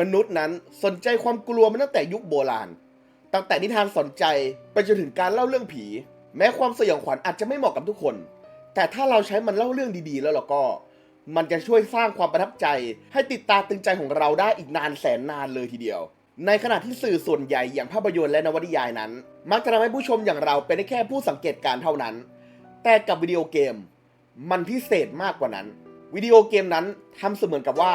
มนุษย์นั้นสนใจความกลัวมาตั้งแต่ยุคโบราณ ตั้งแต่นิทานสนใจไปจนถึงการเล่าเรื่องผี แม้ความสยองขวัญอาจจะไม่เหมาะกับทุกคน แต่ถ้าเราใช้มันเล่าเรื่องดีๆ แล้วเราก็ มันจะช่วยสร้างความประทับใจ ให้ติดตาตึงใจของเราได้อีกนานแสนนานเลยทีเดียว ในขณะที่สื่อส่วนใหญ่อย่างภาพยนตร์และนวนิยายนั้น มักจะทำให้ผู้ชมอย่างเราเป็นได้แค่ผู้สังเกตการณ์เท่านั้น แต่กับวิดีโอเกม มันพิเศษมากกว่านั้น วิดีโอเกมนั้นทำเสมือนกับว่า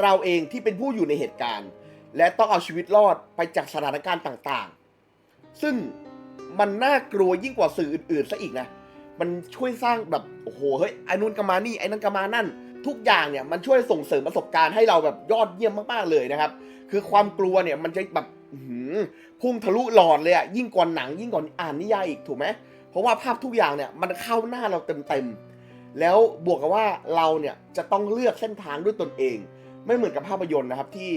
เราเองที่เป็นผู้อยู่ในเหตุการณ์ และต้องเอาชีวิตรอดไปจากสถานการณ์ต่างๆ ซึ่งมันน่ากลัวยิ่งกว่าสื่ออื่นๆซะอีกนะ มันช่วยสร้างแบบโอ้โหเฮ้ยไอ้นู่นก็มานี่ไอ้นั่นก็มานั่น ทุกอย่างเนี่ยมันช่วยส่งเสริมประสบการณ์ให้เราแบบยอดเยี่ยมมากๆเลยนะครับ คือความกลัวเนี่ยมันจะแบบพุ่งทะลุหลอดเลยอะยิ่งกว่าหนังยิ่งกว่าอ่านนิยายอีกถูกไหมเพราะว่าภาพทุกอย่างเนี่ยมันเข้าหน้าเราเต็มๆ แล้วบวกกับว่าเราเนี่ยจะต้องเลือกเส้นทางด้วยตนเอง ไม่เหมือนกับภาพยนตร์นะครับที่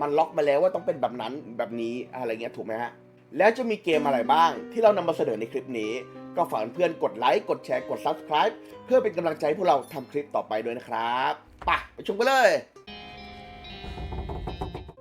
มันล็อกมาแล้วว่าต้องเป็นแบบนั้นแบบนี้อะไรเงี้ยถูกไหมฮะแล้วจะมีเกมอะไรบ้าง ที่เรานำมาเสนอในคลิปนี้ ก็ฝากเพื่อนกดไลค์กดแชร์กด subscribe เพื่อเป็นกำลังใจให้พวกเราทำคลิปต่อไปด้วยนะครับไปไปชมกันเลย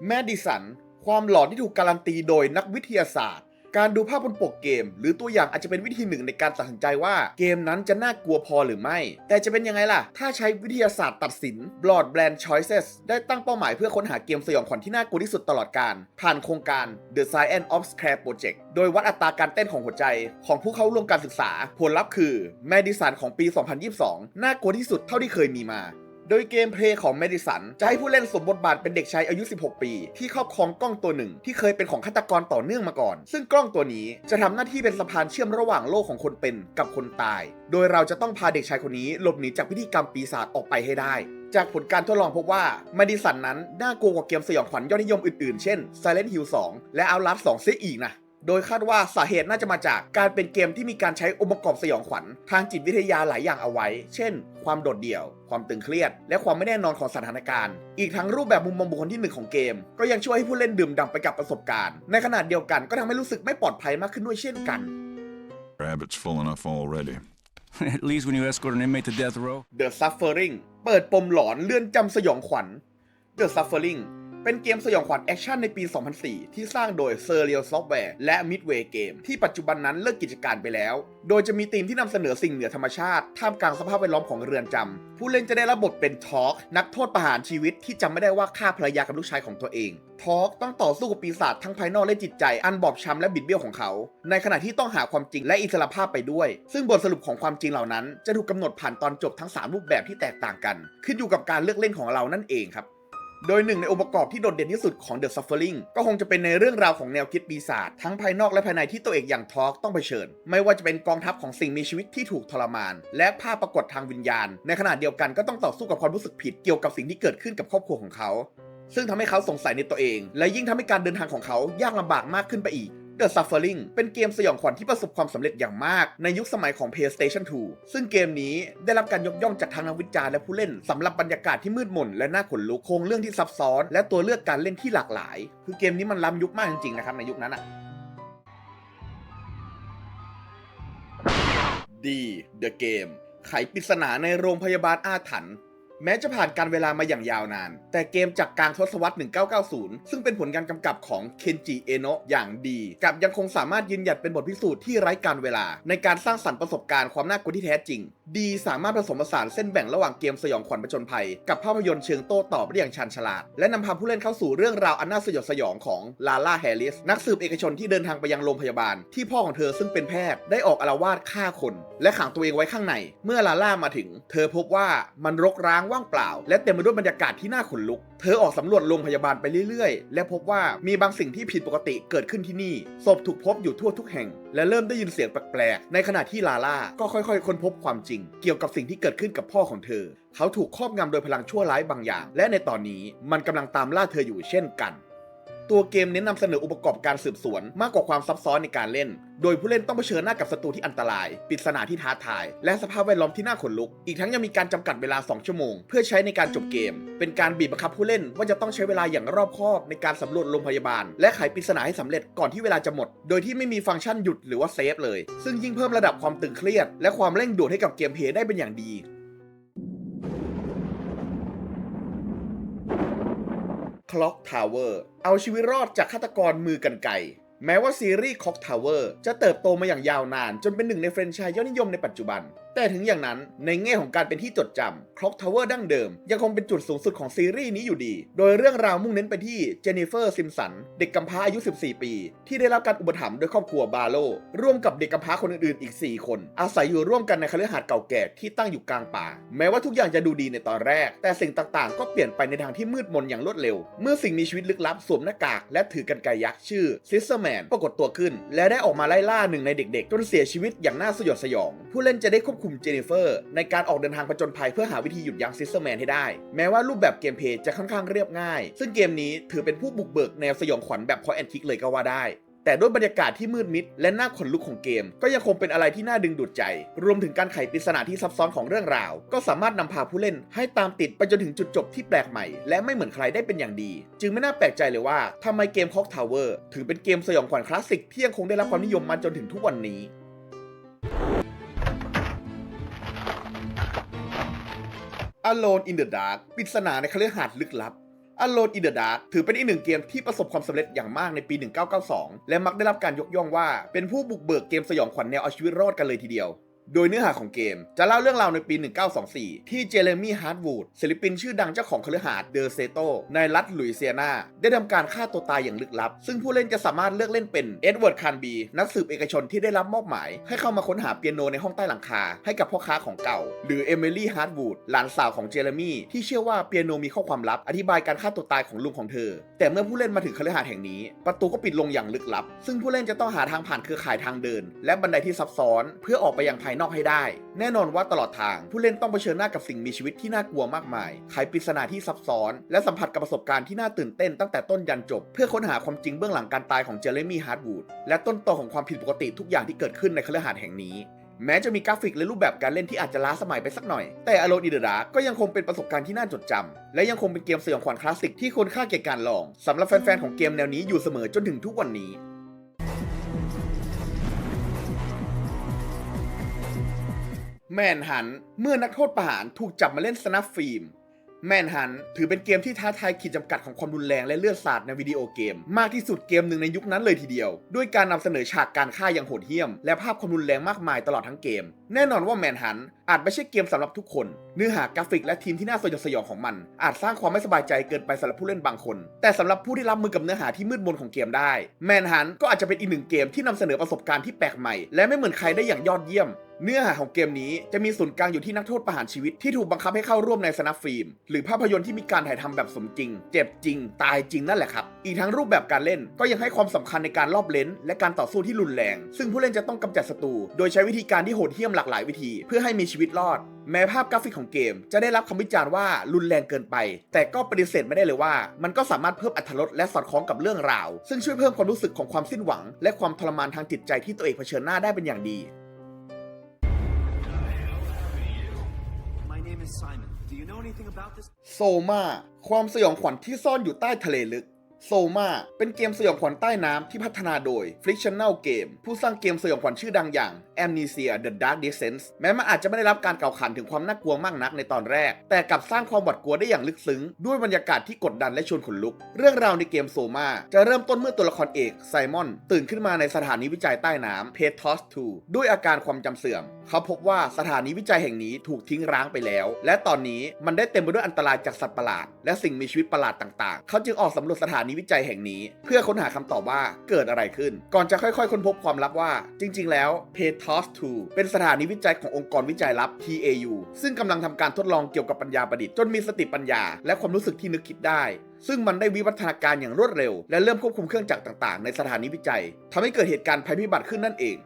แมดดิสัน ความหลอนที่ถูกการันตีโดยนักวิทยาศาสตร์ การดูภาพบนปกเกม หรือตัวอย่างอาจจะเป็นวิธีหนึ่งในการตัดสินใจว่าเกมนั้นจะน่ากลัวพอหรือไม่ แต่จะเป็นยังไงล่ะ ถ้าใช้วิทยาศาสตร์ตัดสิน Blood Brand Choices ได้ตั้งเป้าหมายเพื่อค้นหาเกมสยองขวัญที่น่ากลัวที่สุดตลอดการ ผ่านโครงการ The Science of Scare Project โดยวัดอัตราการเต้นของหัวใจ ของผู้เข้าร่วมการศึกษา ผลลัพธ์คือ Madison ของปี 2022 น่ากลัวที่สุดเท่าที่เคยมีมา โดยเกมเพลย์ของเมดิสันจะให้ผู้เล่นสวมบทบาทเป็นเด็กชายอายุ 16 ปี ที่ครอบครองกล้องตัวหนึ่ง ที่เคยเป็นของฆาตกรต่อเนื่องมาก่อน ซึ่งกล้องตัวนี้จะทำหน้าที่เป็นสะพานเชื่อมระหว่างโลกของคนเป็นกับคนตาย โดยเราจะต้องพาเด็กชายคนนี้หลบหนีจากพิธีกรรมปีศาจออกไปให้ได้จากผลการทดลองพบว่าเมดิสันนั้น น่ากลัวกว่าเกมสยองขวัญยอดนิยมอื่นๆ เช่น Silent Hill 2 และ Outlast 2เสียอีกนะ โดยคาดว่าสาเหตุน่าจะมาจากการเป็นเกมที่มีการใช้องค์ประกอบสยองขวัญทางจิตวิทยาหลายอย่างเอาไว้ เช่น ความโดดเดี่ยว ความตึงเครียด และความไม่แน่นอนของสถานการณ์ อีกทั้งรูปแบบมุมมองบุคคลที่หนึ่งของเกม ก็ยังช่วยให้ผู้เล่นดื่มด่ำไปกับประสบการณ์ ในขณะเดียวกันก็ทำให้รู้สึกไม่ปลอดภัยมากขึ้นด้วยเช่นกัน Rabbit's full enough already. At least when you escort an inmate to death row. The Suffering เปิดปมหลอนเลื่อนจำสยองขวัญ The Suffering เป็นเกมสยองขวัญแอคชั่นในปี 2004 ที่สร้างโดย s e r i a l Software และ Midway Game ที่ปัจจุบันนั้นเลิกกิจการไปแล้ว โดยจะมีธีมที่นำเสนอสิ่งเหนือธรรมชาติ ท่ามกลางสภาพแวดล้อมของเรือนจำ ผู้เล่นจะได้รับบทเป็นทอ k นักโทษประหารชีวิตที่จำไม่ได้ว่าฆ่าภรรยากับลูกชายของตัวเองทอ k ต้องต่อสู้กับปีศาจทั้งภายนอกและจิตใจ อันบอบช้ำและบิดเบี้ยวของเขา ในขณะที่ต้องหาความจริงและอิสรภาพไปด้วย ซึ่งบทสรุปของความจริงเหล่านั้น จะถูกกำหนดผ่านตอนจบทั้งสามรูปแบบที่แตกต่างกัน ขึ้นอยู่กับการเลือกเล่นของเรานั่นเองครับ โดยหนึ่งในองค์ประกอบที่โดดเด่นที่สุดของ The Suffering ก็คงจะเป็นในเรื่องราวของแนวคิดปีศาจทั้งภายนอกและภายในที่ตัวเอกอย่างทอร์กต้องเผชิญ ไม่ว่าจะเป็นกองทัพของสิ่งมีชีวิตที่ถูกทรมาน และภาพปรากฏทางวิญญาณ ในขณะเดียวกันก็ต้องต่อสู้กับความรู้สึกผิดเกี่ยวกับสิ่งที่เกิดขึ้นกับครอบครัวของเขา ซึ่งทำให้เขาสงสัยในตัวเอง และยิ่งทำให้การเดินทางของเขายากลำบากมากขึ้นไปอีก The Suffering เป็นเกมสยองขวัญที่ประสบความสำเร็จอย่างมาก ในยุคสมัยของ PlayStation 2 ซึ่งเกมนี้ได้รับการยกย่องจากทางนักวิจารณ์และผู้เล่นสำหรับบรรยากาศที่มืดมนและน่าขนลุกโครงเรื่องที่ซับซ้อน และตัวเลือกการเล่นที่หลากหลาย คือเกมนี้มันล้ำยุคมากจริงๆนะครับในยุคนั้นอะ D The Game ไขปริศนาในโรงพยาบาลอาถรรพ์ แม้จะผ่านการเวลามาอย่างยาวนาน แต่เกมจากกลางทศวรรษ 1990 ซึ่งเป็นผลการกำกับของเคนจิเอโนะอย่างดี กับยังคงสามารถยืนหยัดเป็นบทพิสูจน์ที่ไร้การเวลา ในการสร้างสรรค์ประสบการณ์ความน่ากลัวที่แท้จริง ดีสามารถผสมผสานเส้นแบ่งระหว่างเกมสยองขวัญผจญภัย กับภาพยนตร์เชิงโต้ตอบได้อย่างชาญฉลาด และนำพาผู้เล่นเข้าสู่เรื่องราวอันน่าสยดสยองของลาล่าแฮร์ริสนักสืบเอกชนที่เดินทางไปยังโรงพยาบาล ที่พ่อของเธอซึ่งเป็นแพทย์ได้ออกอาละวาดฆ่าคน และขังตัวเองไว้ข้างใน เมื่อลาล่ามาถึง เธอพบว่ามันรกร้างว่างเปล่า และเต็มไปด้วยบรรยากาศที่น่าขนลุก เธอออกสำรวจโรงพยาบาลไปเรื่อยๆ และพบว่ามีบางสิ่งที่ผิดปกติเกิดขึ้นที่นี่ ศพถูกพบอยู่ทั่วทุกแห่ง และเริ่มได้ยินเสียงแปลกๆ ในขณะที่ลาล่าก็ค่อยๆ ค้นพบความจริง เกี่ยวกับสิ่งที่เกิดขึ้นกับพ่อของเธอ เขาถูกครอบงำโดยพลังชั่วร้ายบางอย่าง และในตอนนี้มันกำลังตามล่าเธออยู่เช่นกัน ตัวเกมเน้นนำเสนออุปกรณ์การสืบสวนมากกว่าความซับซ้อนในการเล่น โดยผู้เล่นต้องเผชิญหน้ากับศัตรูที่อันตราย ปริศนาที่ท้าทาย และสภาพแวดล้อมที่น่าขนลุก อีกทั้งยังมีการจำกัดเวลา 2 ชั่วโมง เพื่อใช้ในการจบเกม เป็นการบีบบังคับผู้เล่นว่าจะต้องใช้เวลาอย่างรอบคอบในการสำรวจโรงพยาบาล และไขปริศนาให้สำเร็จก่อนที่เวลาจะหมด โดยที่ไม่มีฟังก์ชันหยุดหรือว่าเซฟเลย ซึ่งยิ่งเพิ่มระดับความตึงเครียดและความเร่งด่วนให้กับเกมเพลย์ได้เป็นอย่างดี Clock Tower เอาชีวิตรอดจากฆาตกรมือกันไก่แม้ว่าซีรีส์ Clock Tower จะเติบโตมาอย่างยาวนาน จนเป็นหนึ่งในแฟรนไชส์ยอดนิยมในปัจจุบัน แต่ถึงอย่างนั้นในแง่ของการเป็นที่จดจำ Clock Tower ดั้งเดิม ยังคงเป็นจุดสูงสุดของซีรีส์นี้อยู่ดี โดยเรื่องราวมุ่งเน้นไปที่เจนนิเฟอร์ซิมสัน เด็กกำพร้าอายุ 14 ปี ที่ได้รับการอุปถัมภ์โดยครอบครัวบาโล ร่วมกับเด็กกำพร้าคนอื่นๆ อีก 4 คน อาศัยอยู่ร่วมกันในคฤหาสน์เก่าแก่ที่ตั้งอยู่กลางป่า แม้ว่าทุกอย่างจะดูดีในตอนแรก แต่สิ่งต่างๆ ก็เปลี่ยนไปในทางที่มืดมนอย่างรวดเร็ว เมื่อสิ่งมีชีวิตลึกลับสวมหน้ากากและถือกันไกยักษ์ชื่อซิสเซอร์แมนปรากฏตัวขึ้น และได้ออกมาไล่ล่าหนึ่งในเด็ก ๆ จนเสียชีวิตอย่างน่าสยดสยอง ผู้เล่นจะได้ควบคุมเจนนิเฟอร์ ในการออกเดินทางผจญภัยเพื่อหาวิธีหยุดยั้งซิสเตอร์แมนให้ได้ แม้ว่ารูปแบบเกมเพย์จะค่อนข้างเรียบง่าย ซึ่งเกมนี้ถือเป็นผู้บุกเบิกแนวสยองขวัญแบบพอแอนทิกเลยก็ว่าได้แต่ด้วยบรรยากาศที่มืดมิด และน่าขนลุกของเกม ก็ยังคงเป็นอะไรที่น่าดึงดูดใจ รวมถึงการไขปริศนาที่ซับซ้อนของเรื่องราว ก็สามารถนำพาผู้เล่นให้ตามติดไปจนถึงจุดจบที่แปลกใหม่ และไม่เหมือนใครได้เป็นอย่างดี จึงไม่น่าแปลกใจเลยว่าทำไมเกม Clock Tower ถึงเป็นเกมสยองขวัญคลาสสิกที่ยังคงได้รับความนิยมมาจนถึงทุกวันนี้ Alone in the Dark ปริศนาในคฤหาสน์ลึกลับ Alone in the Dark ถือเป็นอีกหนึ่งเกมที่ประสบความสำเร็จอย่างมากในปี 1992 และมักได้รับการยกย่องว่าเป็นผู้บุกเบิกเกมสยองขวัญแนวเอาชีวิตรอดกันเลยทีเดียว โดยเนื้อหาของเกม จะเล่าเรื่องราวในปี 1924 ที่เจเรมี่ฮาร์ดวูดศิลปินชื่อดังเจ้าของคฤหาสน์เดอเซโตในรัฐหลุยเซียนาได้ทำการฆ่าตัวตายอย่างลึกลับ ซึ่งผู้เล่นจะสามารถเลือกเล่นเป็นเอ็ดเวิร์ดคานบีนักสืบเอกชนที่ได้รับมอบหมาย ให้เข้ามาค้นหาเปียโนในห้องใต้หลังคา ให้กับพ่อค้าของเก่า หรือเอมิลี่ฮาร์ดวูดหลานสาวของเจเรมี่ที่เชื่อว่าเปียโนมีข้อความลับอธิบายการฆ่าตัวตายของลุงของเธอ แต่เมื่อผู้เล่นมาถึงคฤหาสน์แห่งนี้ ประตูก็ปิดลงอย่างลึกลับ ซึ่งผู้เล่นจะต้องหาทางผ่านเครือข่ายทางเดิน และบันไดที่ซับซ้อน เพื่อออกไปยังภายนอกให้ได้ แน่นอนว่าตลอดทางผู้เล่นต้องเผชิญหน้ากับสิ่งมีชีวิตที่น่ากลัวมากมายไขปริศนาที่ซับซ้อน และสัมผัสกับประสบการณ์ที่น่าตื่นเต้นตั้งแต่ต้นยันจบ เพื่อค้นหาความจริงเบื้องหลังการตายของเจเรมี่ฮาร์ดวูดและต้นตอของความผิดปกติทุกอย่างที่เกิดขึ้นในคฤหาสน์แห่งนี้แม้จะมีกราฟิกและรูปแบบการเล่นที่อาจจะล้าสมัยไปสักหน่อย แต่ Alone in the Dark ก็ยังคงเป็นประสบการณ์ที่น่าจดจำและยังคงเป็นเกมสยองขวัญคลาสสิกที่ควรค่าแก่การลองสำหรับแฟนๆของเกมแนวนี้อยู่เสมอจนถึงทุกวันนี้ แมนฮันเมื่อนักโทษประหารถูกจับมาเล่นสนับฟิล์ม แมนฮันถือเป็นเกมที่ท้าทายขีดจำกัดของความรุนแรงและเลือดสาดในวิดีโอเกม มากที่สุดเกมหนึ่งในยุคนั้นเลยทีเดียว ด้วยการนำเสนอฉากการฆ่าอย่างโหดเหี้ยม และภาพความรุนแรงมากมายตลอดทั้งเกม แน่นอนว่าแมนฮันอาจไม่ใช่เกมสำหรับทุกคน เนื้อหากราฟิกและทีมที่น่าสยดสยองของมัน อาจสร้างความไม่สบายใจเกินไปสำหรับผู้เล่นบางคน แต่สำหรับผู้ที่รับมือกับเนื้อหาที่มืดมนของเกมได้ แมนฮันก็อาจจะเป็นอีกหนึ่งเกมที่นำเสนอประสบการณ์ที่แปลกใหม่และไม่เหมือนใครได้อย่างยอดเยี่ยม เนื้อหาของเกมนี้จะมีศูนย์กลางอยู่ที่นักโทษประหารชีวิตที่ถูกบังคับให้เข้าร่วมในสนับฟิล์ม หรือภาพยนตร์ที่มีการถ่ายทำแบบสมจริง เจ็บจริง ตายจริงนั่นแหละครับ อีกทั้งรูปแบบการเล่นก็ยังให้ความสำคัญในการรอบเลนและการต่อสู้ที่รุนแรง ซึ่งผู้เล่นจะต้องกำจัดศัตรูโดยใช้วิธีการที่โหดเหี้ยมหลากหลายวิธี เพื่อให้มีชีวิตรอด แม้ภาพกราฟิกของเกม จะได้รับคำวิจารณ์ว่ารุนแรงเกินไป แต่ก็ปฏิเสธไม่ได้เลยว่า มันก็สามารถเพิ่มอรรถรสและสอดคล้องกับเรื่องราว ซึ่งช่วยเพิ่มความรู้สึกของความสิ้นหวัง และความทรมานทางจิตใจที่ตัวเองเผชิญหน้าได้เป็นอย่างดี โซมาความสยองขวัญที่ซ่อนอยู่ใต้ทะเลลึกโซมาเป็นเกมสยองขวัญใต้น้ำที่พัฒนาโดย Frictional Game ผู้สร้างเกมสยองขวัญชื่อดังอย่าง Amnesia The Dark Descent แม้มันอาจจะไม่ได้รับการกล่าวขานถึงความน่ากลัวมากนักในตอนแรก แต่กลับสร้างความหวาดกลัวได้อย่างลึกซึ้ง ด้วยบรรยากาศที่กดดันและชวนขนลุก เรื่องราวในเกมโซมาจะเริ่มต้นเมื่อตัวละครเอกไซมอนตื่นขึ้นมาในสถานีวิจัยใต้น้ำเพทอส2ด้วยอาการความจำเสื่อม เขาพบว่าสถานีวิจัยแห่งนี้ถูกทิ้งร้างไปแล้ว และตอนนี้มันได้เต็มไปด้วยอันตรายจากสัตว์ประหลาด และสิ่งมีชีวิตประหลาดต่างๆ เขาจึงออกสำรวจสถานีวิจัยแห่งนี้ เพื่อค้นหาคำตอบว่าเกิดอะไรขึ้น ก่อนจะค่อยๆค้นพบความลับว่า จริง ๆ แล้ว p e t o s 2เป็นสถานีวิจัยขององค์กรวิจัยลับ TAU ซึ่งกำลังทำการทดลองเกี่ยวกับปัญญาประดิษฐ์จนมีสติปัญญา และความรู้สึกที่นึกคิดได้ ซึ่งมันได้วิวัฒนาการอย่างรวดเร็ว และเริ่มควบคุมเครื่องจักรต่างๆ ในสถานีวิจัยทำให้เกิดเหตุการณ์ภัยพิบัติขึ้นนั่นเอง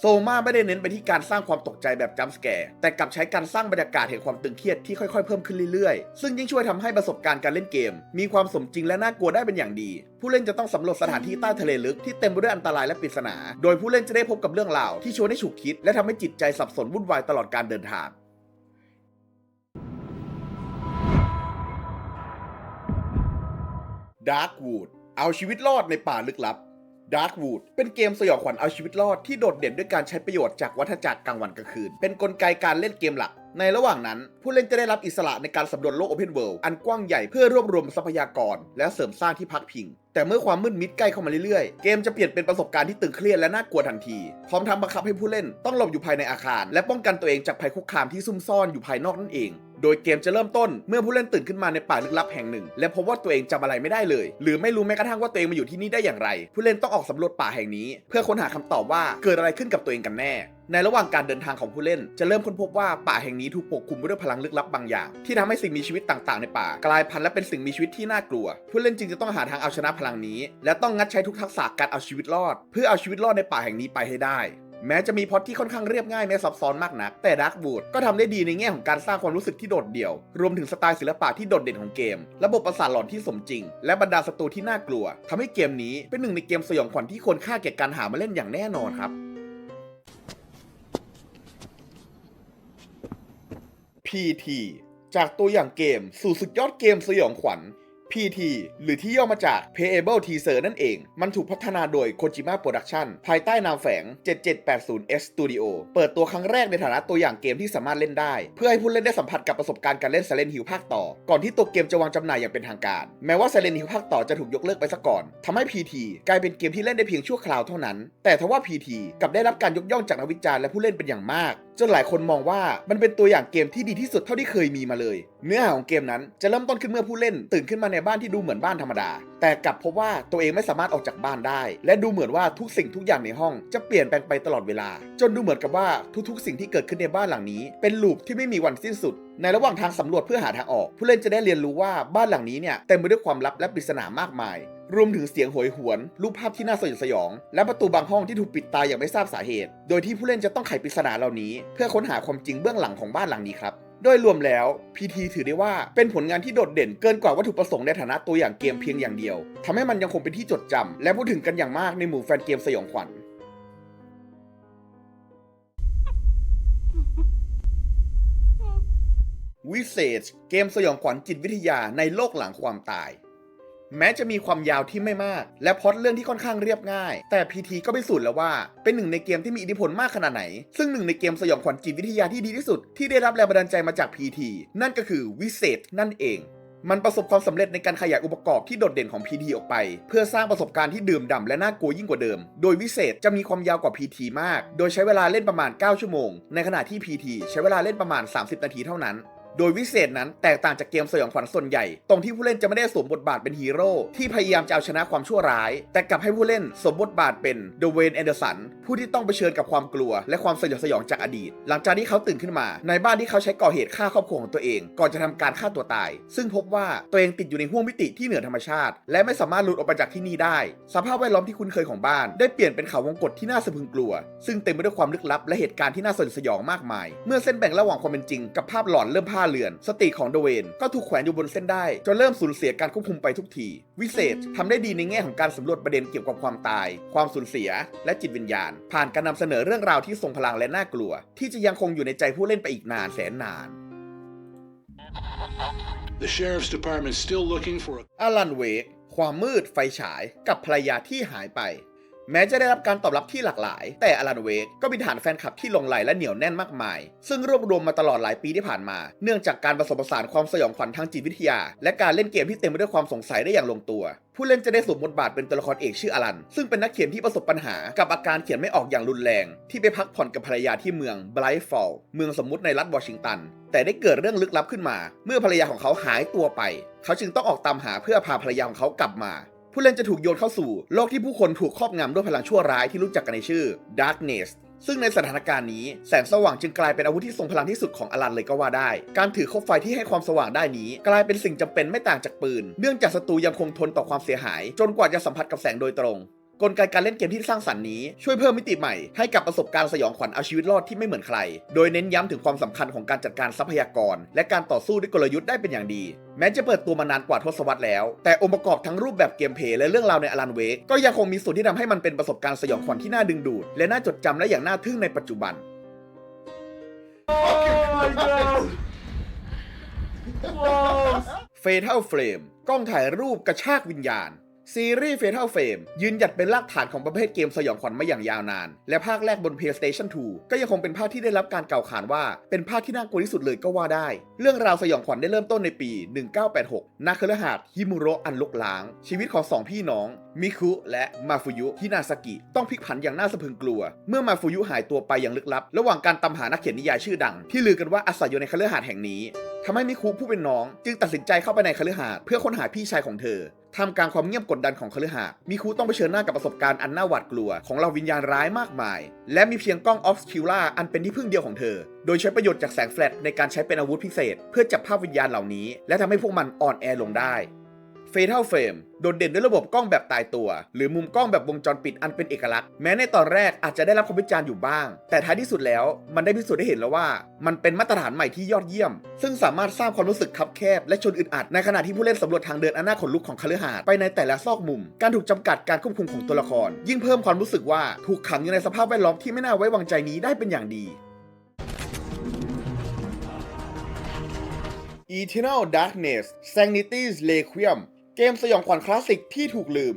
โซมาไม่ได้เน้นไปที่การสร้างความตกใจแบบจัมป์สแกร์แต่กลับใช้การสร้างบรรยากาศแห่งความตึงเครียดที่ค่อยๆ เพิ่มขึ้นเรื่อยๆ ซึ่งยิ่งช่วยทำให้ประสบการณ์การเล่นเกม มีความสมจริงและน่ากลัวได้เป็นอย่างดี ผู้เล่นจะต้องสำรวจสถานที่ใต้ทะเลลึกที่เต็มไปด้วยอันตรายและปริศนา โดยผู้เล่นจะได้พบกับเรื่องราวที่ชวนให้ฉุกคิด และทำให้จิตใจสับสนวุ่นวายตลอดการเดินทาง Darkwood เอาชีวิตรอดในป่าลึกลับ Darkwood เป็นเกมสยองขวัญเอาชีวิตรอดที่โดดเด่นด้วยการใช้ประโยชน์จากวัฏจักรกลางวันกลางคืน เป็นนกลไกการเล่นเกมหลัก ในระหว่างนั้น ผู้เล่นจะได้รับอิสระในการสำรวจโลก Open World อันกว้างใหญ่เพื่อรวบรวมทรัพยากร และเสริมสร้างที่พักพิง แต่เมื่อความมืดมิดใกล้เข้ามาเรื่อยๆ เกมจะเปลี่ยนเป็นประสบการณ์ที่ตึงเครียดและน่ากลัวทันที พร้อมทั้งบังคับให้ผู้เล่นต้องหลบอยู่ภายในอาคาร และป้องกันตัวเองจากภัยคุกคามที่ซุ่มซ่อนอยู่ภายนอกนั่นเอง โดยเกมจะเริ่มต้นเมื่อผู้เล่นตื่นขึ้นมาในป่าลึกลับแห่งหนึ่ง และพบว่าตัวเองจำอะไรไม่ได้เลย หรือไม่รู้แม้กระทั่งว่าตัวเองมาอยู่ที่นี่ได้อย่างไร ผู้เล่นต้องออกสำรวจป่าแห่งนี้ เพื่อค้นหาคำตอบว่าเกิดอะไรขึ้นกับตัวเองกันแน่ในระหว่างการเดินทางของผู้เล่น จะเริ่มค้นพบว่าป่าแห่งนี้ถูกปกคลุมไปด้วยพลังลึกลับบางอย่าง ที่ทำให้สิ่งมีชีวิตต่างๆในป่า กลายพันธุ์และเป็นสิ่งมีชีวิตที่น่ากลัว ผู้เล่นจึงจะต้องหาทางเอาชนะพลังนี้ และต้องงัดใช้ทุกทักษะการเอาชีวิตรอด เพื่อเอาชีวิตรอดในป่าแห่งนี้ไปให้ได้ แม้จะมีพล็อตที่ค่อนข้างเรียบง่ายไม่ซับซ้อนมากนัก แต่ดักบูดก็ทำได้ดีในแง่ของการสร้างความรู้สึกที่โดดเดี่ยว รวมถึงสไตล์ศิลปะที่โดดเด่นของเกม ระบบประสาทหลอนที่สมจริง และบรรดาศัตรูที่น่ากลัวทำให้เกมนี้เป็นหนึ่งในเกมสยองขวัญที่ควรค่าแก่การหามาเล่นอย่างแน่นอนครับ PT จากตัวอย่างเกมสู่สุดยอดเกมสยองขวัญ PT หรือที่ย่อมาจาก Payable Teaser นั่นเอง มันถูกพัฒนาโดย Kojima Production ภายใต้นามแฝง 7780S Studio เปิดตัวครั้งแรกในฐานะตัวอย่างเกมที่สามารถเล่นได้ เพื่อให้ผู้เล่นได้สัมผัสกับประสบการณ์การเล่น Silent Hill ภาคต่อ ก่อนที่ตัวเกมจะวางจำหน่ายอย่างเป็นทางการ แม้ว่า Silent Hill ภาคต่อจะถูกยกเลิกไปซะก่อนทำให้ PT กลายเป็นเกมที่เล่นได้เพียงชั่วคราวเท่านั้น แต่ทว่า PT กลับได้รับการยกย่องจากนักวิจารณ์และผู้เล่นเป็นอย่างมาก จนหลายคนมองว่ามันเป็นตัวอย่างเกมที่ดีที่สุดเท่าที่เคยมีมาเลย เนื้อหาของเกมนั้นจะเริ่มต้นขึ้นเมื่อผู้เล่น ตื่นขึ้นมาในบ้านที่ดูเหมือนบ้านธรรมดา แต่กลับพบว่าตัวเองไม่สามารถออกจากบ้านได้ และดูเหมือนว่าทุกสิ่งทุกอย่างในห้องจะเปลี่ยนแปลงไปตลอดเวลา จนดูเหมือนกับว่าทุกๆ สิ่งที่เกิดขึ้นในบ้านหลังนี้ เป็นลูปที่ไม่มีวันสิ้นสุดในระหว่างทางสำรวจเพื่อหาทางออก ผู้เล่นจะได้เรียนรู้ว่าบ้านหลังนี้เนี่ยเต็มไปด้วยความลับและปริศนามากมาย รวมถึงเสียงโหยหวน รูปภาพที่น่าสยดสยอง และประตูบางห้องที่ถูกปิดตายอย่างไม่ทราบสาเหตุ โดยที่ผู้เล่นจะต้องไขปริศนาเหล่านี้ เพื่อค้นหาความจริงเบื้องหลังของบ้านหลังนี้ครับโดยรวมแล้ว PT ถือได้ว่าเป็นผลงานที่โดดเด่นเกินกว่าวัตถุประสงค์ในฐานะตัวอย่างเกมเพียงอย่างเดียวทำให้มันยังคงเป็นที่จดจำและพูดถึงกันอย่างมากในหมู่แฟนเกมสยองขวัญวิเศษ เกมสยองขวัญจิตวิทยาในโลกหลังความตาย แม้จะมีความยาวที่ไม่มาก และพอตเรื่องที่ค่อนข้างเรียบง่าย แต่ PT ก็พิสูจน์แล้วว่า เป็นหนึ่งในเกมที่มีอิทธิพลมากขนาดไหน ซึ่งหนึ่งในเกมสยองขวัญจิตวิทยาที่ดีที่สุด ที่ได้รับแรงบันดาลใจมาจาก PT นั่นก็คือวิเศษนั่นเองมันประสบความสำเร็จในการขยายองค์ประกอบที่โดดเด่นของ PT ออกไป เพื่อสร้างประสบการณ์ที่ดื่มด่ำและน่ากลัวยิ่งกว่าเดิม โดยวิเศษจะมีความยาวกว่า PT มาก โดยใช้เวลาเล่นประมาณ 9 ชั่วโมง ในขณะที่ PT ใช้เวลาเล่นประมาณ 30 นาทีเท่านั้น โดยวิเศษนั้นแตกต่างจากเกมสยองขวัญส่วนใหญ่ ตรงที่ผู้เล่นจะไม่ได้สวมบทบาทเป็นฮีโร่ที่พยายามจะเอาชนะความชั่วร้าย แต่กลับให้ผู้เล่นสวมบทบาทเป็นเดเวนแอนเดอร์สันผู้ที่ต้องเผชิญกับความกลัว และความสยดสยองจากอดีต หลังจากที่เขาตื่นขึ้นมา ในบ้านที่เขาใช้ก่อเหตุฆ่าครอบครัวของตัวเอง ก่อนจะทำการฆ่าตัวตาย ซึ่งพบว่าตัวเองติดอยู่ในห้วงมิติที่เหนือธรรมชาติ และไม่สามารถหลุดออกไปจากที่นี่ได้ สภาพแวดล้อมที่คุ้นเคยของบ้านได้เปลี่ยนเป็นเขาวงกฏที่น่าสะพรึงกลัว ซึ่งเต็มไปด้วยความลึกลับและเหตุการณ์ที่น่าสยดสยองมากมาย เมื่อเส้นแบ่งระหว่างความเป็นจริงกับภาพหลอนเริ่มพาเลือน สติของเดเวนก็ถูกแขวนอยู่บนเส้นได้จนเริ่มสูญเสียการควบคุมไปทุกที วิเศษทำได้ดีในแง่ของการสำรวจประเด็นเกี่ยวกับความตาย ความสูญเสีย และจิตวิญญาณ ผ่านการนำเสนอเรื่องราวที่ทรงพลังและน่ากลัว ที่จะยังคงอยู่ในใจผู้เล่นไปอีกนานแสนนาน The sheriff's department's still looking for a อลันเวกความมืดไฟฉายกับภรรยาที่หายไป แม้จะได้รับการตอบรับที่หลากหลาย แต่อลันเวกก็มีฐานแฟนคลับที่ลงไหลและเหนียวแน่นมากมาย ซึ่งรวบรวมมาตลอดหลายปีที่ผ่านมา เนื่องจากการผสมผสานความสยองขวัญทางจิตวิทยา และการเล่นเกมที่เต็มไปด้วยความสงสัยได้อย่างลงตัว ผู้เล่นจะได้สวมบทบาทเป็นตัวละครเอกชื่ออลัน ซึ่งเป็นนักเขียนที่ประสบปัญหากับอาการเขียนไม่ออกอย่างรุนแรง ที่ไปพักผ่อนกับภรรยาที่เมืองไบรท์ฟอลล์เมืองสมมุติในรัฐวอชิงตันแต่ได้เกิดเรื่องลึกลับขึ้นมา เมื่อภรรยาของเขาหายตัวไป เขาจึงต้องออกตามหาเพื่อพาภรรยาของเขากลับมา ผู้เล่นจะถูกโยนเข้าสู่โลกที่ผู้คนถูกครอบงำด้วยพลังชั่วร้ายที่รู้จักกันในชื่อ Darkness ซึ่งในสถานการณ์นี้แสงสว่างจึงกลายเป็นอาวุธที่ทรงพลังที่สุดของอลันเลยก็ว่าได้ การถือคบไฟที่ให้ความสว่างได้นี้ กลายเป็นสิ่งจำเป็นไม่ต่างจากปืน เนื่องจากศัตรูยังคงทนต่อความเสียหาย จนกว่าจะสัมผัสกับแสงโดยตรง กลไกการเล่นเกมที่สร้างสรรค์นี้ช่วยเพิ่มมิติใหม่ให้กับประสบการณ์สยองขวัญเอาชีวิตรอดที่ไม่เหมือนใคร โดยเน้นย้ำถึงความสำคัญของการจัดการทรัพยากร และการต่อสู้ด้วยกลยุทธ์ได้เป็นอย่างดี แม้จะเปิดตัวมานานกว่าทศวรรษแล้ว แต่องค์ประกอบทั้งรูปแบบเกมเพลย์และเรื่องราวในอลันเวกก็ยังคงมีส่วนที่ทำให้มันเป็นประสบการณ์สยองขวัญที่น่าดึงดูดและน่าจดจำและอย่างน่าทึ่งในปัจจุบันเฟเท l ลเฟรมกล้องถ่ายรูปกระชากวิญญาณ ซีรีส์ Fatal Frame ยืนหยัดเป็นรากฐานของประเภทเกมสยองขวัญมาอย่างยาวนาน และภาคแรกบน PlayStation 2 ก็ยังคงเป็นภาคที่ได้รับการกล่าวขานว่า เป็นภาคที่น่ากลัวที่สุดเลยก็ว่าได้ เรื่องราวสยองขวัญได้เริ่มต้นในปี 1986นาคฤหาสน์ฮิมุโระอันลกล้าง ชีวิตของสองพี่น้อง มิคุและมาฟุยุฮินาซากิ ต้องพลิกผันอย่างน่าสะพรึงกลัว เมื่อมาฟุยุหายตัวไปอย่างลึกลับ ระหว่างการตามหานักเขียนนิยายชื่อดัง ที่ลือกันว่าอาศัยอยู่ในคฤหาสน์แห่งนี้ทำให้มิคุผู้เป็นน้อง จึงตัดสินใจเข้าไปในคฤหาสน์เพื่อค้นหาพี่ชายของเธอ ท่ามกลางความเงียบกดดันของคฤหาสน์มิคุต้องเผชิญหน้ากับประสบการณ์อันน่าหวาดกลัวของเหล่าวิญญาณร้ายมากมาย และมีเพียงกล้องออฟคิวล่าอันเป็นที่พึ่งเดียวของเธอ โดยใช้ประโยชน์จากแสงแฟลชในการใช้เป็นอาวุธพิเศษ เพื่อจับภาพวิญญาณเหล่านี้ และทำให้พวกมันอ่อนแอลงได้ Fatal Frame โดดเด่นด้วยระบบกล้องแบบตายตัว หรือมุมกล้องแบบวงจรปิดอันเป็นเอกลักษณ์แม้ในตอนแรกอาจจะได้รับคำวิจารณ์อยู่บ้าง แต่ท้ายที่สุดแล้วมันได้พิสูจน์ได้เห็นแล้วว่า มันเป็นมาตรฐานใหม่ที่ยอดเยี่ยม ซึ่งสามารถสร้างความรู้สึกคับแคบและชนอึดอัดในขณะที่ผู้เล่นสำรวจทางเดินอันน่าขนลุกของคฤหาสน์ไปในแต่ละซอกมุม การถูกจำกัดการควบคุมของตัวละคร ยิ่งเพิ่มความรู้สึกว่าถูกขังอยู่ในสภาพแวดล้อมที่ไม่น่าไว้วางใจนี้ได้เป็นอย่างดี Eternal Darkness Sanity's Requiem เกมสยองขวัญคลาสสิกที่ถูกลืม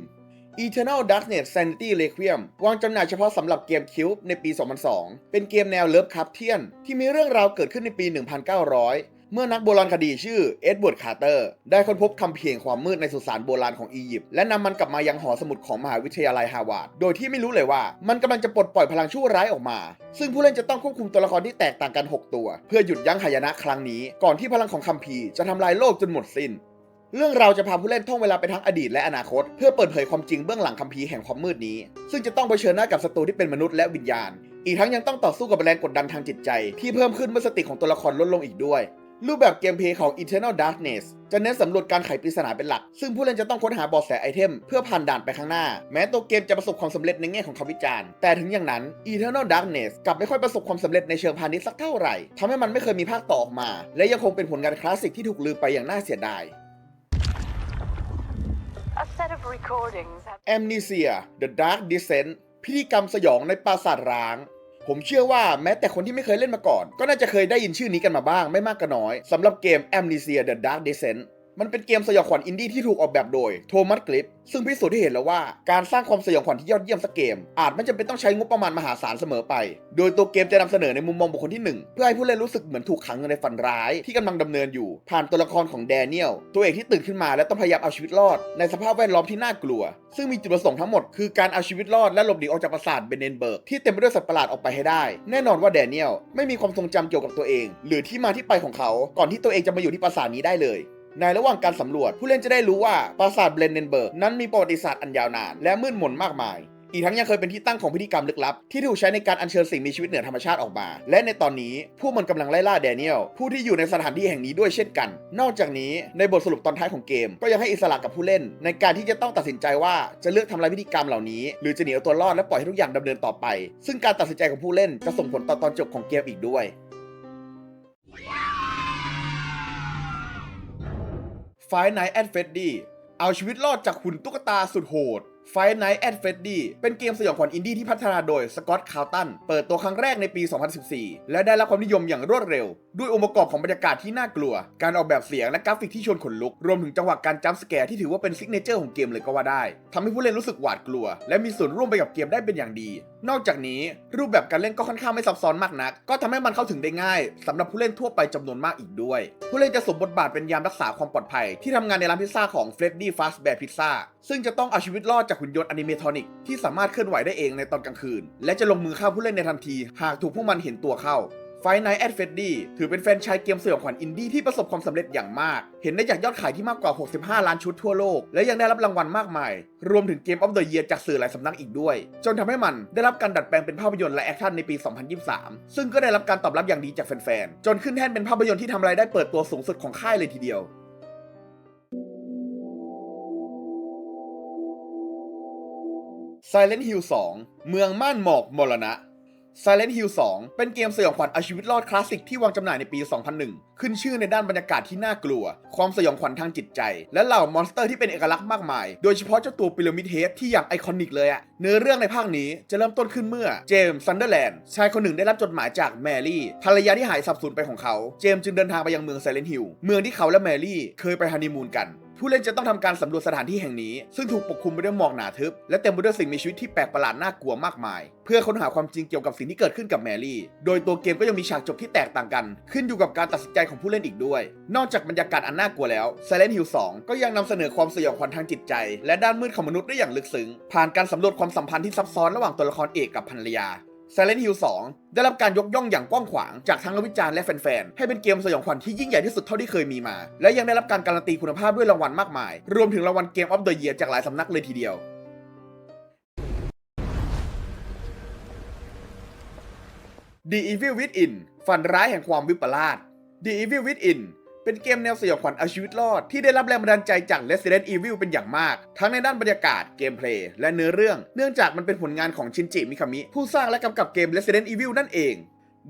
Eternal Darkness Sanity Requiem วางจำหน่ายเฉพาะสำหรับเกมคิวบในปี 2002 เป็นเกมแนวเลิฟคับเทียน ที่มีเรื่องราวเกิดขึ้นในปี 1900 เมื่อนักโบราณคดีชื่อเอ็ดเวิร์ด คาร์เตอร์ ได้ค้นพบคำเพียงความมืดในสุสานโบราณของอียิปต์ และนำมันกลับมายังหอสมุดของมหาวิทยาลัยฮาร์วาร์ดโดยที่ไม่รู้เลยว่ามันกำลังจะปลดปล่อยพลังชั่วร้ายออกมา ซึ่งผู้เล่นจะต้องควบคุมตัวละครที่แตกต่างกัน 6 ตัว เพื่อหยุดยั้งหายนะครั้งนี้ ก่อนที่พลังของคัมภีร์จะทำลายโลกจนหมดสิ้น เรื่องเราจะพาผู้เล่นท่องเวลาไปทั้งอดีตและอนาคต เพื่อเปิดเผยความจริงเบื้องหลังคัมภีร์แห่งความมืดนี้ ซึ่งจะต้องเผชิญหน้ากับศัตรูที่เป็นมนุษย์และวิญญาณ อีกทั้งยังต้องต่อสู้กับแรงกดดันทางจิตใจ ที่เพิ่มขึ้นเมื่อสติของตัวละครลดลงอีกด้วย รูปแบบเกมเพลย์ของ Eternal Darkness จะเน้นสำรวจการไขปริศนาเป็นหลัก ซึ่งผู้เล่นจะต้องค้นหาบาะแสไอเทมเพื่อผ่านด่านไปข้างหน้า แม้ตัวเกมจะประสบความสำเร็จในแง่ของคำวิจารณ์ แต่ถึงอย่างนั้น Eternal Darkness กลับไม่ค่อยประสบความสำเร็จในเชิงพาณิชย์สักเท่าไหร่ทำให้มันไม่เคยมีภาคต่อออกมา และยังคงเป็นผลงานคลาสสิกที่ถูกลืมไปอย่างน่าเสียดาย A set of recordings have Amnesia The Dark Descent พิธีกรรมสยองในปราสาทร้าง ผมเชื่อว่าแม้แต่คนที่ไม่เคยเล่นมาก่อน ก็น่าจะเคยได้ยินชื่อนี้กันมาบ้างไม่มากก็น้อยสำหรับเกม Amnesia The Dark Descent มันเป็นเกมสยองขวัญอินดี้ที่ถูกออกแบบโดยโทมัสกลิฟซึ่งพิสูจน์ให้เห็นแล้วว่าการสร้างความสยองขวัญที่ยอดเยี่ยมสักเกม อาจไม่จำเป็นต้องใช้งบประมาณมหาศาลเสมอไป โดยตัวเกมจะนำเสนอในมุมมองบุคคลที่หนึ่งเพื่อให้ผู้เล่นรู้สึกเหมือนถูกขังอยู่ในฝันร้ายที่กำลังดำเนินอยู่ ผ่านตัวละครของแดเนียลตัวเอกที่ตื่นขึ้นมาและต้องพยายามเอาชีวิตรอด ในสภาพแวดล้อมที่น่ากลัว ซึ่งมีจุดประสงค์ทั้งหมดคือการเอาชีวิตรอดและหลบหนีออกจากปราสาทเบเนนเบิร์กที่เต็มไปด้วยสัตว์ประหลาดออกไปให้ได้ แน่นอนว่าแดเนียลไม่มีความทรงจำเกี่ยวกับตัวเอง หรือที่มาที่ไปของเขา ก่อนที่ตัวเองจะมาอยู่ที่ปราสาทนี้ได้เลย ในระหว่างการสำรวจผู้เล่นจะได้รู้ว่าปราสาทเบลนเนนเบิร์กนั้นมีประวัติศาสตร์อันยาวนาน และมืดมนมากมาย อีกทั้งยังเคยเป็นที่ตั้งของพิธีกรรมลึกลับ ที่ถูกใช้ในการอัญเชิญสิ่งมีชีวิตเหนือธรรมชาติออกมา และในตอนนี้พวกมันกำลังไล่ล่าแดเนียลผู้ที่อยู่ในสถานที่แห่งนี้ด้วยเช่นกัน นอกจากนี้ในบทสรุปตอนท้ายของเกม ก็ยังให้อิสระกับผู้เล่น ในการที่จะต้องตัดสินใจว่าจะเลือกทำลายพิธีกรรมเหล่านี้ หรือจะหนีเอาตัวรอดและปล่อยให้ทุกอย่างดำเนินต่อไป ซึ่งการตัดสินใจของผู้เล่นจะส่งผลต่อตอนจบของเกมอีกด้วย Five Nights at Freddy เอาชีวิตรอดจากหุ่นตุ๊กตาสุดโหด Five Nights at Freddy เป็นเกมสยองขวัญอินดี้ที่พัฒนาโดยสกอตต์คาวตันเปิดตัวครั้งแรกในปี 2014 และได้รับความนิยมอย่างรวดเร็ว ด้วยองค์ประกอบของบรรยากาศที่น่ากลัว การออกแบบเสียงและกราฟิกที่ชวนขนลุก รวมถึงจังหวะการจัมป์สแกร์ที่ถือว่าเป็นซิกเนเจอร์ของเกมเลยก็ว่าได้ทำให้ผู้เล่นรู้สึกหวาดกลัว และมีส่วนร่วมไปกับเกมได้เป็นอย่างดี นอกจากนี้รูปแบบการเล่นก็ค่อนข้างไม่ซับซ้อนมากนัก ก็ทำให้มันเข้าถึงได้ง่ายสำหรับผู้เล่นทั่วไปจำนวนมากอีกด้วย ผู้เล่นจะสวมบทบาทเป็นยามรักษาความปลอดภัย ที่ทำงานในร้านพิซซ่าของเฟรดดี้ฟาสแบร์พิซซ่าซึ่งจะต้องเอาชีวิตรอดจากหุ่นยนต์อนิเมทอนิกที่สามารถเคลื่อนไหวได้เองในตอนกลางคืน และจะลงมือฆ่าผู้เล่นในทันที หากถูกพวกมันเห็นตัวเข้า ไฟไนแอดเฟดดี้ถือเป็นแฟนชายเกมสยองขวัญอินดี้ที่ประสบความสำเร็จอย่างมาก เห็นได้จากยอดขายที่มากกว่า 65 ล้านชุดทั่วโลก และยังได้รับรางวัลมากมาย รวมถึงเกมออฟเดอะเยียร์จากสื่อหลายสำนักอีกด้วย จนทำให้มันได้รับการดัดแปลงเป็นภาพยนตร์และแอคชั่นในปี 2023 ซึ่งก็ได้รับการตอบรับอย่างดีจากแฟนๆ จนขึ้นแท่นเป็นภาพยนตร์ที่ทำรายได้เปิดตัวสูงสุดของค่ายเลยทีเดียว Silent Hill 2 เมืองม่านหมอกมรณะ Silent Hill 2 เป็นเกมสยองขวัญเอาชีวิตรอดคลาสสิกที่วางจำหน่ายในปี 2001 ขึ้นชื่อในด้านบรรยากาศที่น่ากลัว ความสยองขวัญทางจิตใจ และเหล่ามอนสเตอร์ที่เป็นเอกลักษณ์มากมาย โดยเฉพาะเจ้าตัวปิรามิดเฮดที่อย่างไอคอนิกเลยอะเนื้อเรื่องในภาคนี้จะเริ่มต้นขึ้นเมื่อเจมส์ซันเดอร์แลนด์ชายคนหนึ่งได้รับจดหมายจากแมรี่ภรรยาที่หายสับสูญไปของเขา เจมส์จึงเดินทางไปยังเมืองไซเลนฮิลเมืองที่เขาและแมรี่เคยไปฮันนีมูนกัน ผู้เล่นจะต้องทำการสำรวจสถานที่แห่งนี้ ซึ่งถูกปกคลุมไปด้วยหมอกหนาทึบ และเต็มไปด้วยสิ่งมีชีวิตที่แปลกประหลาดน่ากลัวมากมาย เพื่อค้นหาความจริงเกี่ยวกับสิ่งที่เกิดขึ้นกับแมรี่ โดยตัวเกมก็ยังมีฉากจบที่แตกต่างกัน ขึ้นอยู่กับการตัดสินใจของผู้เล่นอีกด้วย นอกจากบรรยากาศอันน่ากลัวแล้ว Silent Hill 2 ก็ยังนำเสนอความสยองขวัญทางจิตใจ และด้านมืดของมนุษย์ได้อย่างลึกซึ้งผ่านการสำรวจความสัมพันธ์ที่ซับซ้อนระหว่างตัวละครเอกกับภรรยา Silent Hill 2 ได้รับการยกย่องอย่างกว้างขวางจากทั้งนักวิจารณ์และแฟนๆ ให้เป็นเกมสยองขวัญที่ยิ่งใหญ่ที่สุดเท่าที่เคยมีมา และยังได้รับการการันตีคุณภาพด้วยรางวัลมากมาย รวมถึงรางวัลเกมออฟเดอะเยียร์จากหลายสำนักเลยทีเดียว The Evil Within ฝันร้ายแห่งความวิปลาส The Evil Within เป็นเกมแนวสยองขวัญเอาชีวิตรอดที่ได้รับแรงบันดาลใจจาก Resident Evil เป็นอย่างมาก ทั้งในด้านบรรยากาศเกมเพลย์และเนื้อเรื่อง เนื่องจากมันเป็นผลงานของชินจิมิคามิ ผู้สร้างและกำกับเกม Resident Evil นั่นเอง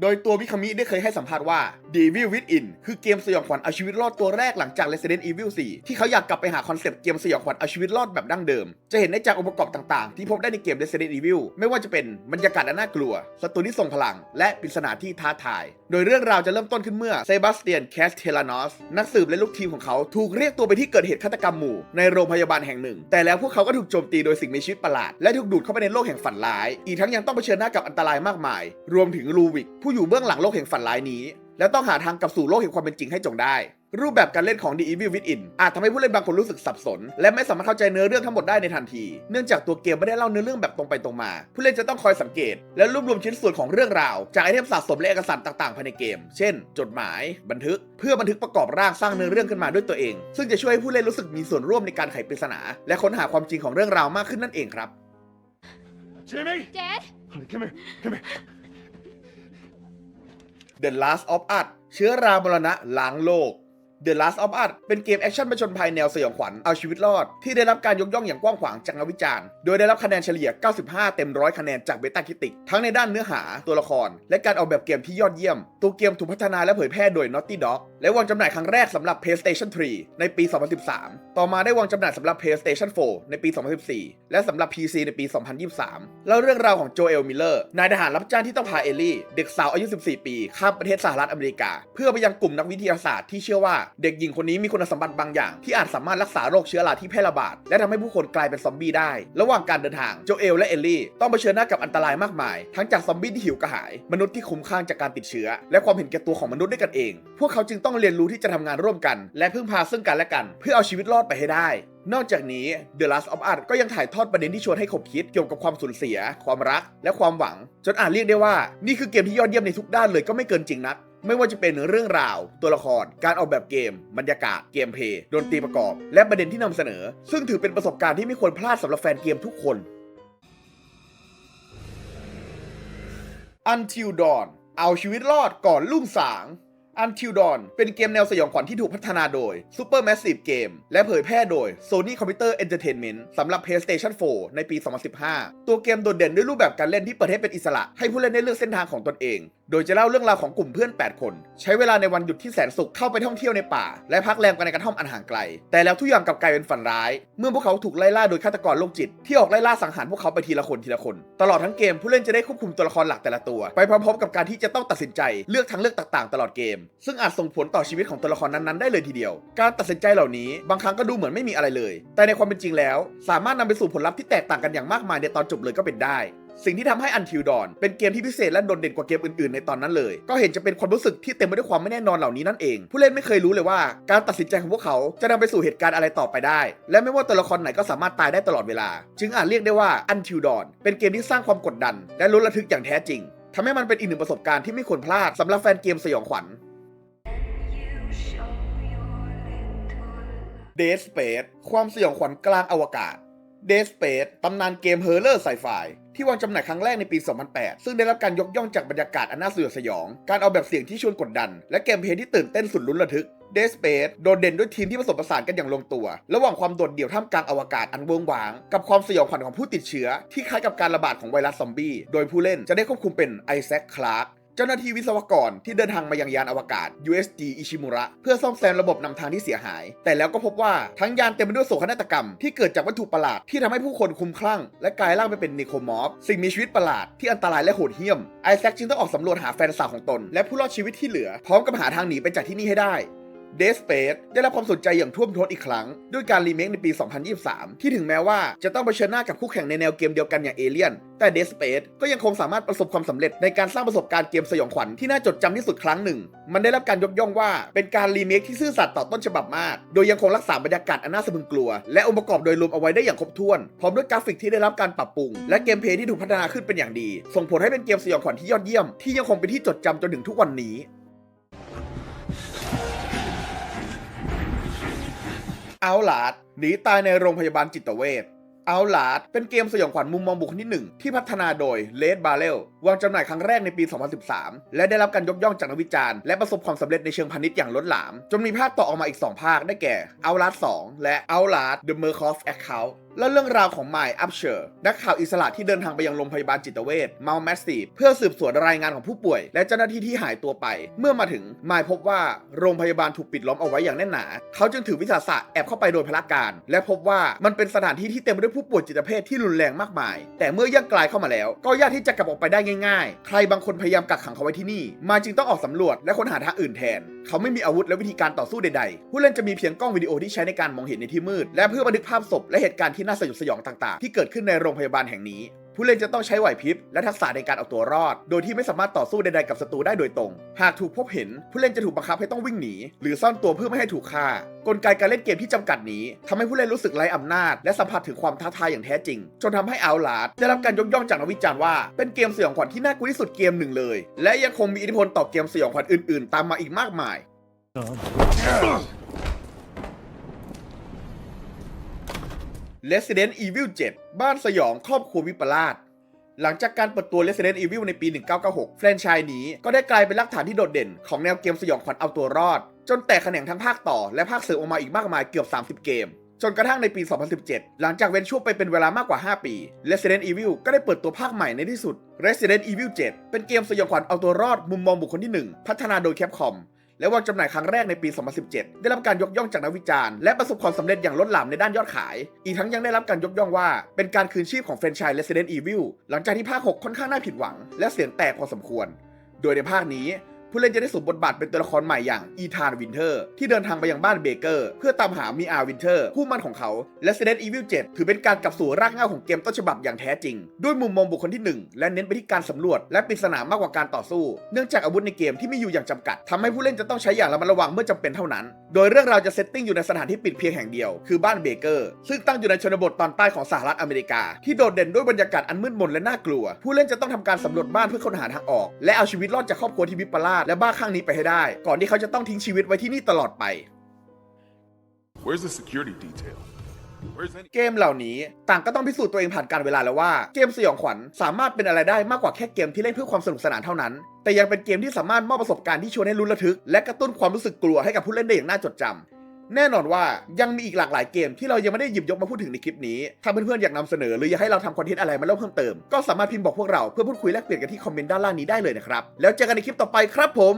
โดยตัวมิคามิได้เคยให้สัมภาษณ์ว่า The Evil Within คือเกมสยองขวัญเอาชีวิตรอดตัวแรกหลังจาก Resident Evil 4 ที่เขาอยากกลับไปหาคอนเซปต์เกมสยองขวัญเอาชีวิตรอดแบบดั้งเดิม จะเห็นได้จากองค์ประกอบต่างๆ ที่พบได้ในเกม Resident Evil ไม่ว่าจะเป็นบรรยากาศอันน่ากลัวศัตรูที่ทรงพลัง และปริศนาที่ท้าทาย โดยเรื่องราวจะเริ่มต้นขึ้นเมื่อเซบาสเตียนแคสเทลานอสนักสืบและลูกทีมของเขาถูกเรียกตัวไปที่เกิดเหตุฆาตกรรมหมู่ในโรงพยาบาลแห่งหนึ่ง แต่แล้วพวกเขาก็ถูกโจมตีโดยสิ่งมีชีวิตประหลาด และถูกดูดเข้าไปในโลกแห่งฝันร้าย อีกทั้งยังต้องเผชิญหน้ากับอันตรายมากมาย รวมถึงลูวิกผู้อยู่เบื้องหลังโลกแห่งฝันร้ายนี้ และต้องหาทางกลับสู่โลกแห่งความเป็นจริงให้จงได้ รูปแบบการเล่นของ The Evil Within อาจทำให้ผู้เล่นบางคนรู้สึกสับสน และไม่สามารถเข้าใจเนื้อเรื่องทั้งหมดได้ในทันที เนื่องจากตัวเกมไม่ได้เล่าเนื้อเรื่องแบบตรงไปตรงมา ผู้เล่นจะต้องคอยสังเกต และรวบรวมชิ้นส่วนของเรื่องราว จากไอเทมสะสมและเอกสารต่างๆภายในเกม เช่น จดหมาย บันทึก เพื่อบันทึกประกอบร่างสร้างเนื้อเรื่องขึ้นมาด้วยตัวเอง ซึ่งจะช่วยให้ผู้เล่นรู้สึกมีส่วนร่วมในการไขปริศนา และค้นหาความจริงของเรื่องราวมากขึ้นนั่นเองครับ Jimmy? Dad? Honey, come here. Come here. The Last of Us เชื้อรามรณะล้างโลก The Last of Us เป็นเกมแอคชั่นผจญภัยแนวสยองขวัญเอาชีวิตรอด ที่ได้รับการยกย่องอย่างกว้างขวางจากนักวิจารณ์ โดยได้รับคะแนนเฉลี่ย 95 เต็มร้อยคะแนนจากเบต้าคิติก ทั้งในด้านเนื้อหาตัวละคร และการออกแบบเกมที่ยอดเยี่ยม ตัวเกมถูกพัฒนาและเผยแพร่โดย Naughty Dog และวางจำหน่ายครั้งแรกสำหรับ PlayStation 3 ในปี 2013 ต่อมาได้วางจำหน่ายสำหรับ PlayStation 4 ในปี 2014 และสำหรับ PC ในปี 2023แล้วเรื่องราวของโจเอล มิลเลอร์ นายทหารรับจ้างที่ต้องพาเอลลี่ เด็กสาวอายุ 14 ปี ข้ามประเทศสหรัฐอเมริกา เพื่อไปยังกลุ่มนักวิทยาศาสตร์ที่เชื่อว่าเด็กหญิงคนนี้มีคุณสมบัติบางอย่าง ที่อาจสามารถรักษาโรคเชื้อราที่แพร่ระบาด และทำให้ผู้คนกลายเป็นซอมบี้ได้ ระหว่างการเดินทาง โจเอลและเอลลี่ ต้องเผชิญหน้ากับอันตรายมากมาย ทั้งจากซอมบี้ที่หิวกระหาย มนุษย์ที่คุ้มข้างจากการติดเชื้อ และความเห็นแก่ตัวของมนุษย์ด้วยกันเอง พวกเขาจึงต้อง้องเรียนรู้ที่จะทำงานร่วมกัน และพึ่งพาซึ่งกันและกัน เพื่อเอาชีวิตรอดไปให้ได้ นอกจากนี้ The Last of Us ก็ยังถ่ายทอดประเด็นที่ชวนให้ขบคิดเกี่ยวกับความสูญเสีย ความรัก และความหวัง จนอาจเรียกได้ว่า นี่คือเกมที่ยอดเยี่ยมในทุกด้านเลยก็ไม่เกินจริงนักไม่ว่าจะเป็นเรื่องราว ตัวละคร การออกแบบเกม บรรยากาศ เกมเพย์ดนตรีประกอบ และประเด็นที่นำเสนอ ซึ่งถือเป็นประสบการณ์ที่ไม่ควรพลาดสำหรับแฟนเกมทุกคน Until Dawn เอาชีวิตรอดก่อนลุ่งสาง Until Dawn เป็นเกมแนวสยองขวัญที่ถูกพัฒนาโดย Supermassive Game และเผยแพร่โดย Sony Computer Entertainment สำหรับ PlayStation 4 ในปี 2015 ตัวเกมโดดเด่นด้วยรูปแบบการเล่นที่เปิดให้เป็นอิสระ ให้ผู้เล่นได้เลือกเส้นทางของตนเอง โดยจะเล่าเรื่องราวของกลุ่มเพื่อน 8 คน ใช้เวลาในวันหยุดที่แสนสุขเข้าไปท่องเที่ยวในป่า และพักแรมกันในกระท่อมอันห่างไกล แต่แล้วทุกอย่างกลับกลายเป็นฝันร้าย เมื่อพวกเขาถูกไล่ล่าโดยฆาตกรโรคจิต ที่ออกไล่ล่าสังหารพวกเขาไปทีละคนทีละคน ตลอดทั้งเกมผู้เล่นจะได้ควบคุมตัวละครหลักแต่ละตัว ไปพร้อมๆกับการที่จะต้องตัดสินใจเลือกทางเลือกต่างๆ ตลอดเกม ซึ่งอาจส่งผลต่อชีวิตของตัวละครนั้นๆได้เลยทีเดียว การตัดสินใจเหล่านี้บางครั้งก็ดูเหมือนไม่มีอะไรเลย แต่ในความเป็นจริงแล้ว สามารถนำไปสู่ผลลัพธ์ที่แตกต่างกันอย่างมากมายในตอนจบเลยก็เป็นได้ สิ่งที่ทำให้ Until Dawn เป็นเกมที่พิเศษและโดดเด่นกว่าเกมอื่นๆในตอนนั้นเลย ก็เห็นจะเป็นความรู้สึกที่เต็มไปด้วยความไม่แน่นอนเหล่านี้นั่นเอง ผู้เล่นไม่เคยรู้เลยว่าการตัดสินใจของพวกเขาจะนำไปสู่เหตุการณ์อะไรต่อไปได้ และไม่ว่าตัวละครไหนก็สามารถตายได้ตลอดเวลา จึงอาจเรียกได้ว่า Until Dawn เป็นเกมที่สร้างความกดดัน และลุ้นระทึกอย่างแท้จริงทำให้มันเป็นอีกหนึ่งประสบการณ์ที่ไม่ควรพลาดสำหรับแฟนเกมสยองขวัญ Dead Space ความสยองขวัญกลางอวกาศ Dead Space ตำนานเกมเฮอร์เลอร์ไซไฟที่วางจำหน่ายครั้งแรกในปี 2008 ซึ่งได้รับการยกย่องจากบรรยากาศอันน่าสยดสยอง การเอาแบบเสียงที่ชวนกดดัน และเกมเพลย์ที่ตื่นเต้นสุดลุ้นระทึก Dead Space โดดเด่นด้วยทีมที่ผสมผสานกันอย่างลงตัว ระหว่างความโดดเดี่ยวท่ามกลางอวกาศอันเวิงวาง กับความสยองขวัญของผู้ติดเชื้อ ที่คล้ายกับการระบาดของไวรัสซอมบี้ โดยผู้เล่นจะได้ควบคุมเป็นไอแซค คลาร์ก จ้าหน้าที่วิศวกรที่เดินทางมายังยานอวกาศ USG อิชิมุระเพื่อซ่อมแซมระบบนำทางที่เสียหาย แต่แล้วก็พบว่าทั้งยานเต็มไปด้วยโศกนาฏกรรมที่เกิดจากวัตถุประหลาดที่ทำให้ผู้คนคลุมคลั่ง และกลายร่างไปเป็นนิโคมอฟสิ่งมีชีวิตประหลาดที่อันตรายและโหดเหี้ยมไอแซคจึงต้องออกสำรวจหาแฟนสาวของตน และผู้รอดชีวิตที่เหลือพร้อมกับหาทางหนีไปจากที่นี่ให้ได้ Dead Space ได้รับความสนใจอย่างท่วมท้นอีกครั้ง ด้วยการรีเมคในปี 2023 ที่ถึงแม้ว่าจะต้องเผชิญหน้ากับคู่แข่งในแนวเกมเดียวกันอย่างเอเลียนแต่ Dead Space ก็ยังคงสามารถประสบความสำเร็จในการสร้างประสบการณ์เกมสยองขวัญที่น่าจดจำที่สุดครั้งหนึ่ง มันได้รับการยกย่องว่าเป็นการรีเมคที่ซื่อสัตย์ต่อต้นฉบับมาก โดยยังคงรักษาบรรยากาศอันน่าสะพรึงกลัว และองค์ประกอบโดยรวมเอาไว้ได้อย่างครบถ้วน พร้อมด้วยกราฟิกที่ได้รับการปรับปรุง และเกมเพลย์ที่ถูกพัฒนาขึ้นเป็นอย่างดี ส่งผลให้เป็นเกมสยองขวัญที่ยอดเยี่ยมที่ยังคงเป็นที่จดจำจนถึงทุกวันนี้ เอาลาดหนีตายในโรงพยาบาลจิตเวชเอาลาดเป็นเกมสยองขวัญมุมมองบุคคลที่หนึ่งที่พัฒนาโดยเลดบาเรลวางจำหน่ายครั้งแรกในปี 2013 และได้รับการยกย่องจากนักวิจารณ์และประสบความสำเร็จในเชิงพาณิชย์อย่างล้นหลาม จนมีภาคต่อออกมาอีก 2 ภาคได้แก่เอาลาด2และ o u t l a s t The m e r c o f Account และเรื่องราวของไมล์อัพเชอร์นักข่าวอิสระที่เดินทางไปยังโรงพยาบาลจิตเวชเมาแมสซีเพื่อสืบสวนรายงานของผู้ป่วย และเจ้าหน้าที่ที่หายตัวไป เมื่อมาถึงไมล์พบว่าโรงพยาบาลถูกปิดล้อมเอาไว้อย่างแน่นหนา เขาจึงถือวิสาสะแอบเข้าไปโดยพละการ และพบว่ามันเป็นสถานที่ที่เต็มไปด้วยผู้ป่วยจิตเภทที่รุนแรงมากมาย แต่เมื่อย่างกลายเข้ามาแล้ว ก็ยากที่จะกลับออกไปได้ง่าย ๆ ใครบางคนพยายามกักขังเขาไว้ที่นี่มาจึงต้องออกสำรวจและค้นหาทางอื่นแทน เขาไม่มีอาวุธและวิธีการต่อสู้ใดๆ ผู้เล่นจะมีเพียงกล้องวิดีโอที่ใช้ในการมองเห็นในที่มืด และเพื่อบันทึกภาพศพและเหตุการณ์ที่น่าสยดสยองต่างๆ ที่เกิดขึ้นในโรงพยาบาลแห่งนี้ ผู้เล่นจะต้องใช้ไหวพริบและทักษะในการเอาตัวรอด โดยที่ไม่สามารถต่อสู้ใดๆกับศัตรูได้โดยตรง หากถูกพบเห็น ผู้เล่นจะถูกบังคับให้ต้องวิ่งหนี หรือซ่อนตัวเพื่อไม่ให้ถูกฆ่ากลไกการเล่นเกมที่จำกัดนี้ทำให้ผู้เล่นรู้สึกไร้อำนาจ และสัมผัสถึงความท้าทายอย่างแท้จริง จนทำให้อาลาดได้รับการยกย่องจากนักวิจารณ์ว่าเป็นเกมสยองขวัญที่น่ากลัวที่สุดเกมหนึ่งเลย และยังคงมีอิทธิพลต่อเกมสยองขวัญอื่น ๆ ตามมาอีกมากมาย Resident Evil 7 บ้านสยองครอบครัววิปลาสหลังจากการเปิดตัว Resident Evil ในปี 1996 แฟรนไชส์นี้ก็ได้กลายเป็นรากฐานที่โดดเด่น ของแนวเกมสยองขวัญเอาตัวรอด จนแตกแขนงทั้งภาคต่อและภาคเสริมออกมาอีกมากมายเกือบ 30 เกม จนกระทั่งในปี 2017 หลังจากเว้นช่วงไปเป็นเวลามากกว่า 5 ปี Resident Evil ก็ได้เปิดตัวภาคใหม่ในที่สุด Resident Evil 7 เป็นเกมสยองขวัญเอาตัวรอดมุมมองบุคคลที่ 1 พัฒนาโดย Capcom และวางจำหน่ายครั้งแรกในปี 2017 ได้รับการยกย่องจากนักวิจารณ์และประสบความสำเร็จอย่างล้นหลามในด้านยอดขาย อีกทั้งยังได้รับการยกย่องว่า เป็นการคืนชีพของแฟรนไชส์ Resident Evil หลังจากที่ภาค 6 ค่อนข้างน่าผิดหวัง และเสียงแตกพอสมควร โดยในภาคนี้ ผู้เล่นจะได้สวมบทบาทเป็นตัวละครใหม่อย่างอีธานวินเทอร์ ที่เดินทางไปยังบ้านเบเกอร์ เพื่อตามหามีอาวินเทอร์ คู่มั่นของเขาและ Resident Evil 7 ถือเป็นการกลับสู่รากเหง้าของเกมต้นฉบับอย่างแท้จริง ด้วยมุมมองบุคคลที่ 1 และเน้นไปที่การสำรวจและปริศนามากกว่าการต่อสู้ เนื่องจากอาวุธในเกมที่มีอยู่อย่างจำกัดทำให้ผู้เล่นจะต้องใช้อย่างระมัดระวังเมื่อจำเป็นเท่านั้น โดยเรื่องราวจะเซตติ้งอยู่ในสถานที่ปิดเพียงแห่งเดียวคือบ้านเบเกอร์ซึ่งตั้งอยู่ในชนบทตอนใต้ของสหรัฐอเมริกา ที่โดดเด่นด้วยบรรยากาศอันมืดมนและน่ากลัว ผู้เล่นจะต้องทำการสำรวจบ้านเพื่อค้นหาทางออก และเอาชีวิตรอดจากครอบครัวที่วิปลาสและบ้าคลั่งนี้ไปให้ได้ ก่อนที่เขาจะต้องทิ้งชีวิตไว้ที่นี่ตลอดไป Where's the security detail? Where's any? เกมเหล่านี้ต่างก็ต้องพิสูจน์ตัวเองผ่านการเวลาแล้วว่า เกมสยองขวัญสามารถเป็นอะไรได้มากกว่าแค่เกมที่เล่นเพื่อความสนุกสนานเท่านั้น แต่ยังเป็นเกมที่สามารถมอบประสบการณ์ที่ชวนให้ลุ้นระทึก และกระตุ้นความรู้สึกกลัวให้กับผู้เล่นได้อย่างน่าจดจำ แน่นอนว่ายังมีอีกหลากหลายเกมที่เรายังไม่ได้หยิบยกมาพูดถึงในคลิปนี้ ถ้าเพื่อนๆอยากนำเสนอหรืออยากให้เราทำคอนเทนต์อะไรมาเล่าเพิ่มเติม ก็สามารถพิมพ์บอกพวกเราเพื่อพูดคุยแลกเปลี่ยนกันที่คอมเมนต์ด้านล่างนี้ได้เลยนะครับ แล้วเจอกันในคลิปต่อไปครับผม